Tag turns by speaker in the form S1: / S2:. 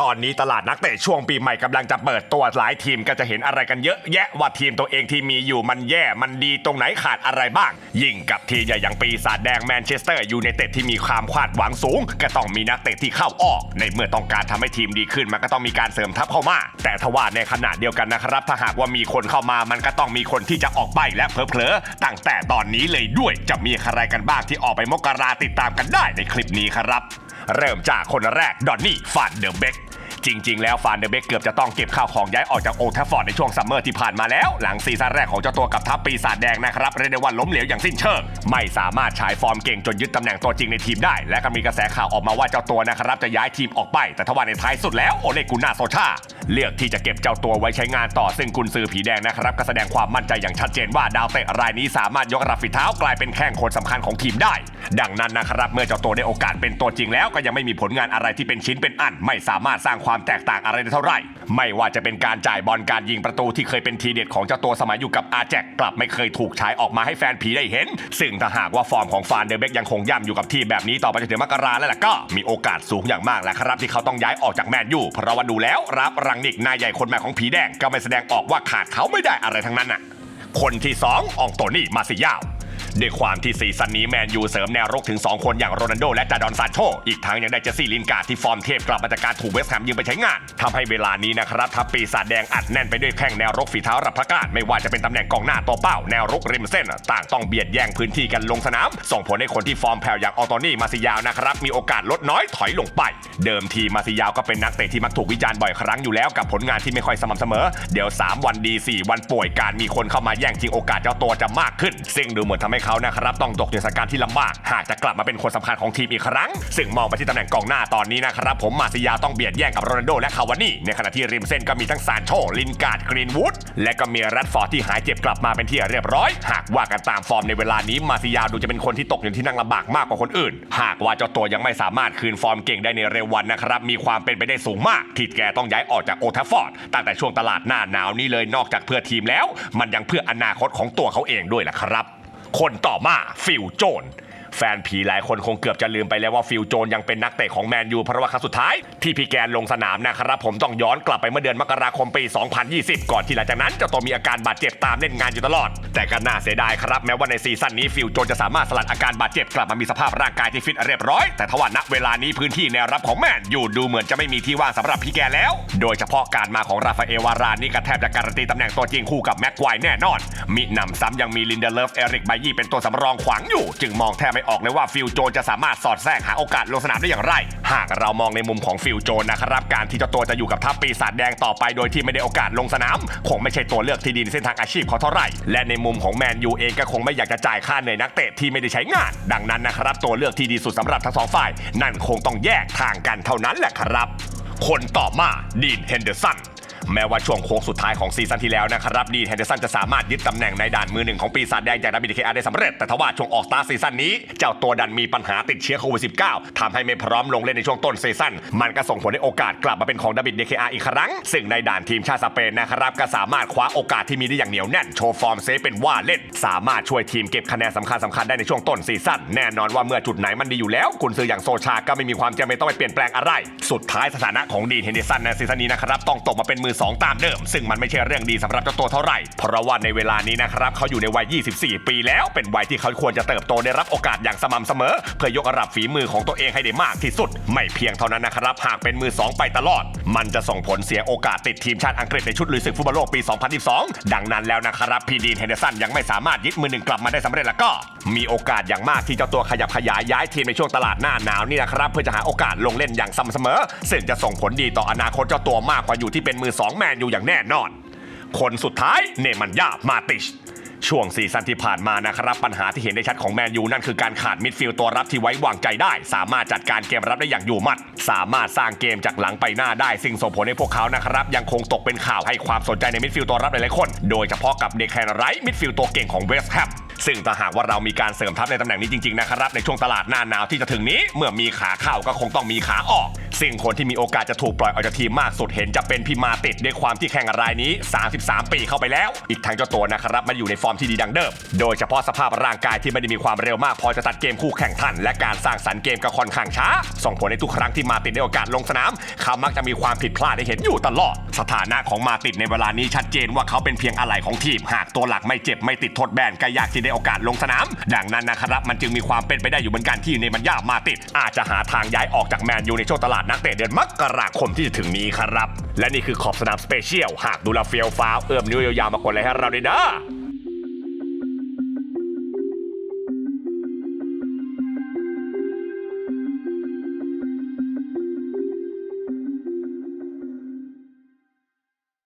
S1: ตอนนี้ตลาดนักเตะช่วงปีใหม่กำลังจะเปิดตัวหลายทีมก็จะเห็นอะไรกันเยอะแยะว่าทีมตัวเองที่มีอยู่มันแย่มันดีตรงไหนขาดอะไรบ้าง ยิ่งกับทีมใหญ่อย่างปีศาจแดงแมนเชสเตอร์ยูไนเต็ดที่มีความคาดหวังสูง ก็ต้องมีนักเตะที่เข้าออก ในเมื่อต้องการทำให้ทีมดีขึ้นมันก็ต้องมีการเสริมทัพเข้ามา แต่ทว่าในขณะเดียวกันนะครับ ถ้าหากว่ามีคนเข้ามามันก็ต้องมีคนที่จะออกไปและเผลอๆตั้งแต่ตอนนี้เลยด้วยจะมีใครกันบ้างที่ออกไปมกราติดตามกันได้ในคลิปนี้ครับ เริ่มจากคนแรกดอนนี่ฟานเดอร์เบกจริง ๆ แล้วฟานเดอร์เบกเกือบจะต้องเก็บข้าวของย้ายออกจากโอทัฟฟอร์ดในช่วงซัมเมอร์ที่ผ่านมาแล้ว หลังซีซั่นแรกของเจ้าตัวกับทัพปีศาจแดงนะครับเรียกได้ว่าล้มเหลวอย่างสิ้นเชิง ไม่สามารถฉายฟอร์มเก่งจนยึดตำแหน่งตัวจริงในทีมได้ และก็มีกระแสข่าวออกมาว่าเจ้าตัวนะครับจะย้ายทีมออกไป แต่ทว่าในท้ายสุดแล้วโอเลกุน่าโซชาเลือกที่จะเก็บเจ้าตัวไว้ใช้งานต่อซึ่งกุนซือผีแดงนะครับก็แสดงความมั่นใจอย่างชัดเจนว่าดาวเตะรายนี้สามารถยกระดับฝีเท้ากลายเป็นแข้งคนสำคัญของทีมได้ ดังนั้นนะครับเมื่อเจ้าตัวได้โอกาสเป็นตัวจริงแล้วก็ยังไม่มีผลงานอะไรที่เป็นชิ้นเป็นอัน ไม่สามารถสร้างความแตกต่างอะไรได้เท่าไหร่ ไม่ว่าจะเป็นการจ่ายบอลการยิงประตูที่เคยเป็นทีเด็ดของเจ้าตัวสมัยอยู่กับอาแจกกลับไม่เคยถูกฉายออกมาให้แฟนผีได้เห็น ซึ่งถ้าหากว่าฟอร์มของฟานเดอร์เบกยังคงย่ำอยู่กับทีมแบบนี้ต่อไปจนถึงมกราแล้วล่ะก็มีโอกาสสูงอย่างมากแหละครับที่เขาต้องย้ายออกจากแมนยูเพราะว่าดูแล้วรับรังนิกนายใหญ่คนใหม่ของผีแดงก็ไม่แสดงออกว่าขาดเขาไม่ได้อะไรทั้งนั้นน่ะคนที่2อองโตนี่มาซิยาว ด้วยความที่ซีซั่นนี้แมนยูเสริมแนวรุกถึง 2 คนอย่างโรนัลโดและจาดอนซานโช อีกทั้งยังได้เจสซี่ลินการ์ที่ฟอร์มเทพกลับมาจากการถูกเวสต์แฮมยืมไปใช้งานทำให้เวลานี้นะครับทัพปีศาจแดงอัดแน่นไปด้วยแข้งแนวรุกฝีเท้ารับพระการไม่ว่าจะเป็นตำแหน่งกองหน้าตัวเป้าแนวรุกริมเส้น ต่างต้องเบียดแย่งพื้นที่กันลงสนาม ส่งผลให้คนที่ฟอร์มแผ่วอย่างออโตนี่มาซิยาวนะครับมีโอกาสลดน้อยถอยลงไป เดิมทีมาซิยาวก็เป็นนักเตะที่มักถูกวิจารณ์บ่อยครั้งอยู่แล้วกับผลงานที่ไม่ค่อยสม่ำเสมอ เดี๋ยว 3 วันดี 4 วันป่วยการมีคนเข้ามาแย่งจริงโอกาสเจ้าตัวจะมากขึ้น ซึ่งดูเหมือนทำให้เขานะครับต้องตกอยู่ในสถานการณ์ที่ลำบาก หากจะกลับมาเป็นคนสำคัญของทีมอีกครั้ง ซึ่งมองไปที่ตำแหน่งกองหน้าตอนนี้นะครับผมมาซิยาต้องเบียดแย่งกับโรนัลโดและคาวานี่ในขณะที่ริมเส้นก็มีทั้งซานโชลินการ์ดกรีนวูดและก็มีแรดฟอร์ดที่หายเจ็บกลับมาเป็นที่เรียบร้อย หากว่ากันตามฟอร์มในเวลานี้มาซิยาดูจะเป็นคนที่ตกอยู่ที่นั่งลำบากมากกว่าคนอื่น หากว่าเจ้าตัวยังไม่สามารถคืนฟอร์มเก่งได้ในเร็ววันนะครับมีความเป็นไปได้สูงมากที่แกต้องย้ายออกจากโอทัฟฟอร์ดตั้งแต่ช่วงตลาดหน้าหนาวนี้เลยนอกจากเพื่อทีมแล้ว มันยังเพื่ออนาคตของตัวเขาเองด้วยล่ะครับ คนต่อมาฟิลโจน แฟนผีหลายคนคงเกือบจะลืมไปแล้วว่าฟิลโจนยังเป็นนักเตะของแมนยูเพราะว่าครั้งสุดท้าย ที่พี่แกนลงสนามนะครับผมต้องย้อนกลับไปเมื่อเดือนมกราคมปี 2020 ก่อนที่หลังจากนั้นจะตัวมีอาการบาดเจ็บตามเล่นงานอยู่ตลอด แต่ก็น่าเสียดายครับแม้ว่าในซีซั่นนี้ฟิลโจนจะสามารถสลัดอาการบาดเจ็บกลับมามีสภาพร่างกายที่ฟิตเรียบร้อย แต่ทว่าณเวลานี้พื้นที่แนวรับของแมนยูดูเหมือนจะไม่มีที่ว่างสำหรับพี่แกแล้ว โดยเฉพาะการมาของราฟาเอลวารานนี่ก็แทบจะการันตีตำแหน่งตัวจริงคู่กับแม็กควายแน่นอนมิหนำซ้ำยังมีลินเดเลฟเอริกไบยี่เป็นตัวสำรองขวางอยู่ จึงมองแทบไม่ออกเลยว่าฟิลโจนจะสามารถสอดแทรกหาโอกาสลงสนามได้อย่างไร หากเรามองในมุมของฟิลโจนนะครับการที่เจ้าตัวจะอยู่กับทัพปีศาจแดงต่อไปโดยที่ไม่ได้โอกาสลงสนาม คงไม่ใช่ตัวเลือกที่ดีในเส้นทางอาชีพเขาเท่าไหร่ และในมุมของแมนยูเองก็คงไม่อยากจะจ่ายค่าเหนื่อยนักเตะที่ไม่ได้ใช้งาน ดังนั้นนะครับตัวเลือกที่ดีสุดสำหรับทั้งสองฝ่าย นั่นคงต้องแยกทางกันเท่านั้นแหละครับ คนต่อมาดีนเฮนเดอร์สัน แม้ว่าช่วงโค้งสุดท้ายของซีซั่นที่แล้วนะครับดีนเฮนเดอร์สันจะสามารถยึดตำแหน่งในด่านมือหนึ่งของปีศาจแดงจากดับบิลเคอาได้สำเร็จ แต่ทว่าช่วงออกสตาร์ซีซั่นนี้ เจ้าตัวดันมีปัญหาติดเชื้อโควิด -19 ทำให้ไม่พร้อมลงเล่นในช่วงต้นซีซั่นมันก็ส่งผลให้โอกาสกลับมาเป็นของดับบิลเคอาอีกครั้ง ซึ่งในด่านทีมชาติสเปนนะครับก็สามารถคว้าโอกาสที่มีได้อย่างเหนียวแน่นโชว์ฟอร์มเซฟเป็นว่าเล่น สามารถช่วยทีมเก็บคะแนนสำคัญสำคัญได้ในช่วงต้นซีซั่นแน่นอนว่าเมื่อจุดไหนมันดีอยู่แล้วกุนซืออย่างโซชาก็ไม่มีความจำเป็นต้องไปเปลี่ยนแปลงอะไร สุดท้ายสถานะของดีนเฮนเดอร์สันในซีซั่นนี้นะครับต้องตกมาเป็นมือสองตามเดิม ซึ่งมันไม่ใช่เรื่องดีสำหรับเจ้าตัวเท่าไหร่ เพราะว่าในเวลานี้นะครับเขาอยู่ในวัย 24 ปีแล้ว เป็นวัยที่เขาควรจะเติบโตได้รับโอกาสอย่างสม่ำเสมอ เพื่อยกระดับฝีมือของตัวเองให้ได้มากที่สุด ไม่เพียงเท่านั้นนะครับ หากเป็นมือสองไปตลอด มันจะส่งผลเสียโอกาสติดทีมชาติอังกฤษในชุดลุยศึกฟุตบอลโลกปี 2022 ดังนั้นแล้วนะครับพีดีนเฮนเดอร์สันยังไม่สามารถยึดมือหนึ่งกลับมาได้สำเร็จแล้วก็ มีโอกาสอย่างมากที่เจ้าตัวขยับขยายย้ายทีมในช่วงตลาดหน้าหนาวนี่นะครับเพื่อจะหาโอกาสลงเล่นอย่างสม่ำเสมอ ซึ่งจะส่งผลดีต่ออนาคตเจ้าตัวมากกว่าอยู่ที่เป็นมือสองแมนอยู่อย่างแน่นอน คนสุดท้ายเนมันยามาติช ช่วงซีซั่นที่ผ่านมานะครับปัญหาที่เห็นได้ชัดของแมนยูนั่นคือการขาดมิดฟิลด์ตัวรับที่ไว้วางใจได้ สามารถจัดการเกมรับได้อย่างอยู่มัด สามารถสร้างเกมจากหลังไปหน้าได้สิ่งส่งผลให้พวกเขานะครับยังคงตกเป็นข่าวให้ความสนใจในมิดฟิลด์ตัวรับหลายๆคน โดยเฉพาะกับเดคแคนไรท์มิดฟิลด์ตัวเก่งของเวสต์แฮมซึ่งถ้าหากว่าเรามีการเสริมทัพในตำแหน่งนี้จริงๆนะครับในช่วงตลาดหน้าหนาวที่จะถึงนี้ เมื่อมีขาเข้าก็คงต้องมีขาออกสิ่งคนที่มีโอกาสจะถูกปล่อยออกจากทีมมากสุดเห็นจะเป็นพี่มาติดด้วยความที่แข่งรายนี้ 33 ปีเข้าไปแล้ว อีกทั้งเจ้าตัวนะครับมันอยู่ในฟอร์มที่ดีดังเดิม โดยเฉพาะสภาพร่างกายที่ไม่ได้มีความเร็วมากพอจะตัดเกมคู่แข่งทันและการสร้างสรรค์เกมก็ค่อนข้างช้า ส่งผลให้ทุกครั้งที่มาติดได้โอกาสลงสนาม เขามักจะมีความผิดพลาดได้เห็นอยู่ตลอด สถานะของมาติดในเวลานี้ชัดเจนว่าเขาเป็นเพียงอะไหล่ของทีม หากตัวหลักไม่เจ็บไม่ติดโทษแบนก็ยากที่ได้โอกาสลงสนาม ดังนั้นนะครับมันจึงมีความเป็นไปได้อยู่เหมือนกันที่ในมันยามาติด อาจจะหาทางย้ายออกจากแมนยูในช่วงตลาดนักเตะเดือนมกราคมที่จะถึงนี้ครับและนี่คือขอบสนามสเปเชียลหากดูแลเฟียวฟ้าเอื้อมนิ้วยาวๆมากดไลค์ให้เราด้วยนะ